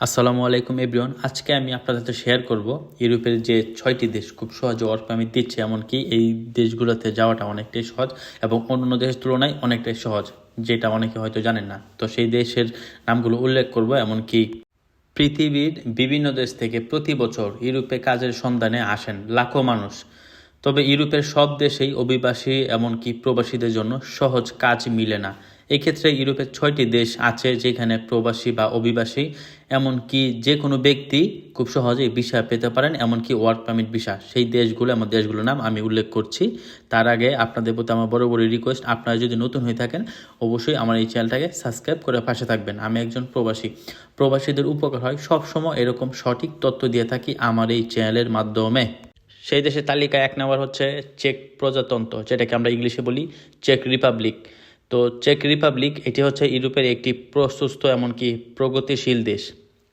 আসসালামু আলাইকুম, এভরিওয়ান। আজকে আমি আপনাদের সাথে শেয়ার করব ইউরোপের যে ছয়টি দেশ, খুব সহজে ওয়ার্ক পারমিট দিচ্ছে, এমনকি এই দেশগুলোতে যাওয়াটা অনেকটাই সহজ এবং অন্যান্য দেশের তুলনায় অনেকটাই সহজ, যেটা অনেকে হয়তো জানেন না। তো সেই দেশের নামগুলো উল্লেখ করব, এমনকি পৃথিবীর বিভিন্ন দেশ থেকে প্রতি বছর ইউরোপে কাজের সন্ধানে আসেন লাখো মানুষ। তবে ইউরোপের সব দেশেই অভিবাসী, এমনকি প্রবাসীদের জন্য সহজ কাজ মিলে না। এক্ষেত্রে ইউরোপের ছয়টি দেশ আছে যেখানে প্রবাসী বা অভিবাসী, এমনকি যে কোনো ব্যক্তি খুব সহজেই ভিসা পেতে পারেন, এমনকি ওয়ার্ক পারমিট ভিসা। সেই দেশগুলো, আমার দেশগুলোর নাম আমি উল্লেখ করছি। তার আগে আপনাদের প্রতি আমার বড় বড় রিকোয়েস্ট আপনারা যদি নতুন হয়ে থাকেন, অবশ্যই আমার এই চ্যানেলটাকে সাবস্ক্রাইব করে পাশে থাকবেন। আমি একজন প্রবাসী। প্রবাসীদের উপকার হয় সবসময় এরকম সঠিক তথ্য দিয়ে থাকি আমার এই চ্যানেলের মাধ্যমে। সেই দেশের তালিকায় এক নম্বর হচ্ছে চেক প্রজাতন্ত্র, যেটাকে আমরা ইংলিশে বলি চেক রিপাবলিক। তো চেক রিপাবলিক এটি হচ্ছে ইউরোপের একটি প্রশস্ত এমনকি প্রগতিশীল দেশ।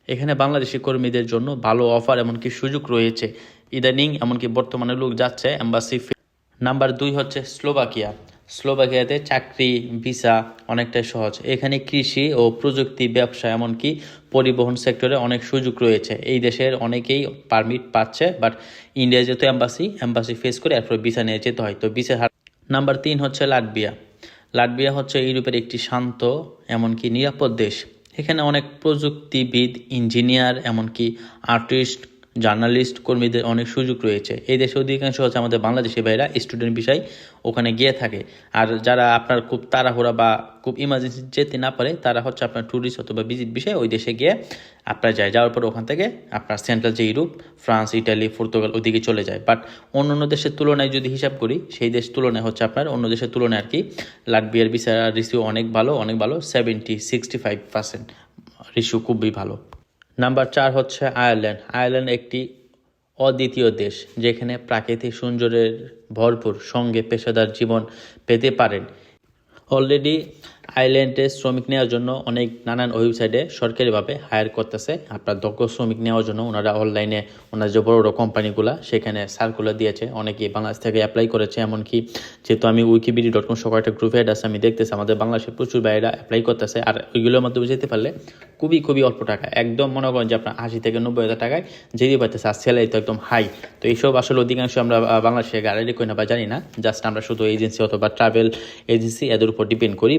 এখানে বাংলাদেশি কর্মীদের জন্য ভালো অফার এমনকি সুযোগ রয়েছে। ইদানিং এমনকি বর্তমানে লোক যাচ্ছে এম্বাসি নাম্বার দুই হচ্ছে স্লোভাকিয়া স্লোভাকিয়াতে চাকরি ভিসা অনেকটাই সহজ। এখানে কৃষি ও প্রযুক্তি ব্যবসা এমনকি পরিবহন সেক্টরে অনেক সুযোগ রয়েছে। এই দেশের অনেকেই পারমিট পাচ্ছে বাট ইন্ডিয়া যেহেতু এম্বাসি এম্বাসি ফেস করে এরপর ভিসা নিয়ে যেতে হয়। তো ভিসা হার নাম্বার তিন হচ্ছে লাটবিয়া লাটবিয়া হচ্ছে ইউরোপের একটি শান্ত এমনকি নিরাপদ দেশ। এখানে অনেক প্রযুক্তিবিদ ইঞ্জিনিয়ার এমনকি আর্টিস্ট জার্নালিস্ট কর্মীদের অনেক সুযোগ রয়েছে। এই দেশে অধিকাংশ হচ্ছে আমাদের বাংলাদেশি ভাইরা স্টুডেন্ট বিষয় ওখানে গিয়ে থাকে। আর যারা আপনার খুব তাড়াহুড়া বা খুব ইমার্জেন্সি যেতে না পারে, তারা হচ্ছে আপনার ট্যুরিস্ট অথবা ভিজিট বিষয়ে ওই দেশে গিয়ে আপনার যায়। যাওয়ার পর ওখান থেকে আপনার সেন্ট্রাল যে ইউরোপ, ফ্রান্স, ইটালি, পর্তুগাল ওদিকে চলে যায়। বাট অন্য অন্য দেশের তুলনায় যদি হিসাব করি, সেই দেশ তুলনায় হচ্ছে আপনার অন্য দেশের তুলনায় আর কি লাটবিয়ার ভিসা রিসিউ অনেক ভালো অনেক ভালো সেভেন্টি সিক্সটি ফাইভ পার্সেন্ট রিসিউ খুবই ভালো। নাম্বার চার হচ্ছে আয়ারল্যান্ড আয়ারল্যান্ড একটি অদ্বিতীয় দেশ যেখানে প্রাকৃতিক সৌন্দর্যের ভরপুর সঙ্গে পেশাদার জীবন পেতে পারেন। অলরেডি আইল্যান্ডে শ্রমিক নেওয়ার জন্য অনেক নানান ওয়েবসাইটে সরকারিভাবে হায়ার করতেছে। আপনার দক্ষ শ্রমিক নেওয়ার জন্য ওনারা অনলাইনে ওনার যে বড় বড় কোম্পানিগুলো সেখানে সার্কুলার দিয়েছে। অনেকেই বাংলাদেশ থেকে অ্যাপ্লাই করেছে। এমনকি যেহেতু আমি উইকিবিডি ডট কম সকাল একটা গ্রুপে আছে, আমি দেখতেছি আমাদের বাংলাদেশের প্রচুর বাইরা অ্যাপ্লাই করতেছে। আর ওইগুলোর মাধ্যমে যেতে পারলে খুবই খুবই অল্প টাকা। একদম মনে করেন যে আপনার আশি থেকে নব্বই হাজার টাকায় যেতে পারতেছে। আর স্যালারি তো একদম হাই তো এইসব আসলে অধিকাংশ আমরা বাংলাদেশে গাড়ি করি না বা জানি না। জাস্ট আমরা শুধু এজেন্সি অথবা ট্রাভেল এজেন্সি এদের উপর ডিপেন্ড করি।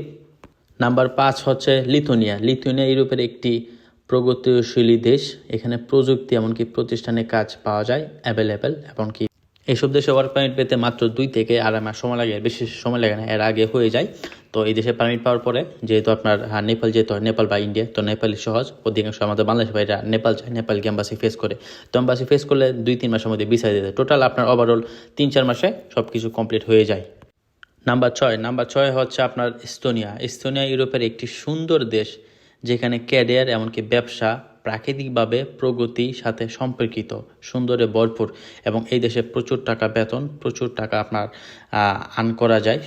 নাম্বার পাঁচ হচ্ছে লিথুনিয়া। লিথুনিয়া ইউরোপের একটি প্রগতিশীলী দেশ। এখানে প্রযুক্তি এমনকি প্রতিষ্ঠানে কাজ পাওয়া যায় অ্যাভেলেবেল এমনকি এইসব দেশে ওয়ার্ক পারমিট পেতে মাত্র দুই থেকে আড়াই মাস সময় লাগে, বেশি সময় লাগে না, এর আগে হয়ে যায়। তো এই দেশে পারমিট পাওয়ার পরে যেহেতু আপনার নেপাল যেতে হয়, নেপাল বা ইন্ডিয়া, তো নেপালই সহজ। অধিকাংশ আমাদের বাংলাদেশ ভাইরা নেপাল যায়, নেপাল গিয়ে এম্বাসি ফেস করে। তো এম্বাসি ফেস করলে দুই, তিন মাসের মধ্যে ভিসা দিতে টোটাল আপনার ওভারঅল তিন, চার মাসে সব কিছু কমপ্লিট হয়ে যায়। নাম্বার ছয় নাম্বার ছয় হচ্ছে আপনার এস্তোনিয়া। এস্তোনিয়া ইউরোপের একটি সুন্দর দেশ যেখানে ক্যারিয়ার এমনকি ব্যবসা প্রাকৃতিকভাবে প্রগতির সাথে সম্পর্কিত, সুন্দরে ভরপুর এবং এই দেশে প্রচুর টাকা বেতন, প্রচুর টাকা আপনার আর্ন করা যায়।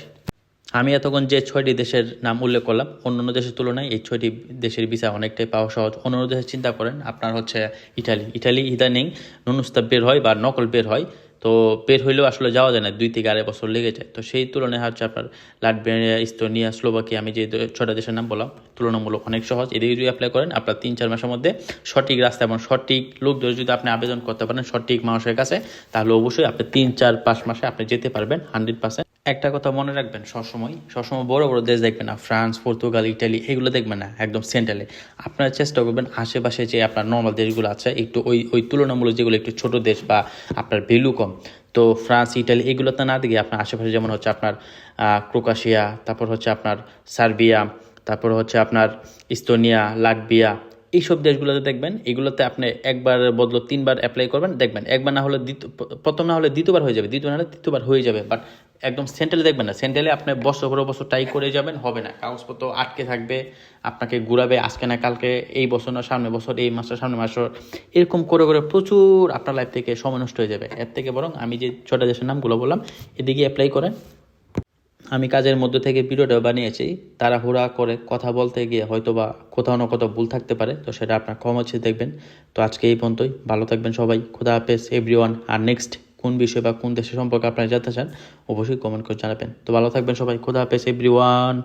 আমি এতক্ষণ যে ছয়টি দেশের নাম উল্লেখ করলাম, অন্যান্য দেশের তুলনায় এই ছয়টি দেশের ভিসা অনেকটাই পাওয়া সহজ। অন্যান্য দেশের চিন্তা করেন, আপনার হচ্ছে ইটালি। ইটালি ইদানিং নুনুস্তা বের হয় বা নকল বের হয়। তো বের হইলেও আসলে যাওয়া যায় না, দুই থেকে আড়াই বছর লেগে যায়। তো সেই তুলনায় হচ্ছে আপনার লাটভিয়া ইস্তোনিয়া, স্লোভাকিয়া, আমি যে ছটা দেশের নাম বললাম, তুলনামূলক অনেক সহজ। এদিকে যদি অ্যাপ্লাই করেন, আপনার তিন চার মাসের মধ্যে সঠিক রাস্তা এবং সঠিক লোকদের যদি আপনি আবেদন করতে পারেন, সঠিক মানুষের কাছে, তাহলে অবশ্যই আপনি তিন চার পাঁচ মাসে আপনি যেতে পারবেন হান্ড্রেড পার্সেন্ট একটা কথা মনে রাখবেন, সবসময় সবসময় বড় বড় দেশ দেখবেন না, ফ্রান্স, পর্তুগাল, ইটালি, এগুলো দেখবেন না, একদম সেন্ট্রালে আপনারা চেষ্টা করবেন আশেপাশে যে আপনার নর্মাল দেশগুলো আছে, একটু ওই ওই তুলনামূলক যেগুলো একটু ছোট দেশ বা আপনার ভ্যালু কম তো ফ্রান্স, ইটালি এগুলোতে না দিকে আপনার আশেপাশে যেমন হচ্ছে আপনার ক্রোকাশিয়া, তারপর হচ্ছে আপনার সার্বিয়া, তারপর হচ্ছে আপনার ইস্তোনিয়া লাটবিয়া এইসব দেশগুলোতে দেখবেন, এগুলোতে আপনি একবার বদলো তিনবার অ্যাপ্লাই করবেন। দেখবেন, একবার না হলে দ্বিতীয় প্রথম না হলে দ্বিতীয়বার হয়ে যাবে, দ্বিতীয় না হলে তৃতীয়বার হয়ে যাবে বাট একদম সেন্ট্রালে দেখবেন না। সেন্ট্রালে আপনি বছর পর বছর ট্রাই করে যাবেন, হবে না। কাগজপত্র আটকে থাকবে, আপনাকে ঘুরাবে, আজকে না কালকে, এই বছর না সামনে বছর, এই মাসটা সামনে মাস এরকম করে করে প্রচুর আপনার লাইফ থেকে সময় নষ্ট হয়ে যাবে। এর থেকে বরং আমি যে ছটা দেশের নামগুলো বললাম, এদিকে অ্যাপ্লাই করেন। আমি কাজের মধ্যে থেকে ভিডিওটা বানিয়েছি। তারা হুড়া করে কথা বলতে গিয়ে হয়তো বা কোথাও না কোথাও ভুল থাকতে পারে, তো সেটা আপনার কম হচ্ছে দেখবেন। তো আজকে এই পর্যন্তই। ভালো থাকবেন সবাই। খুদা হাফেজ এভরিওয়ান আর নেক্সট কোন বিষয় বা কোন দেশের সম্পর্কে আপনারা জানতে চান, অবশ্যই কমেন্ট করে জানাবেন। তো ভালো থাকবেন সবাই, খোদা হাফেজ এভরিওয়ান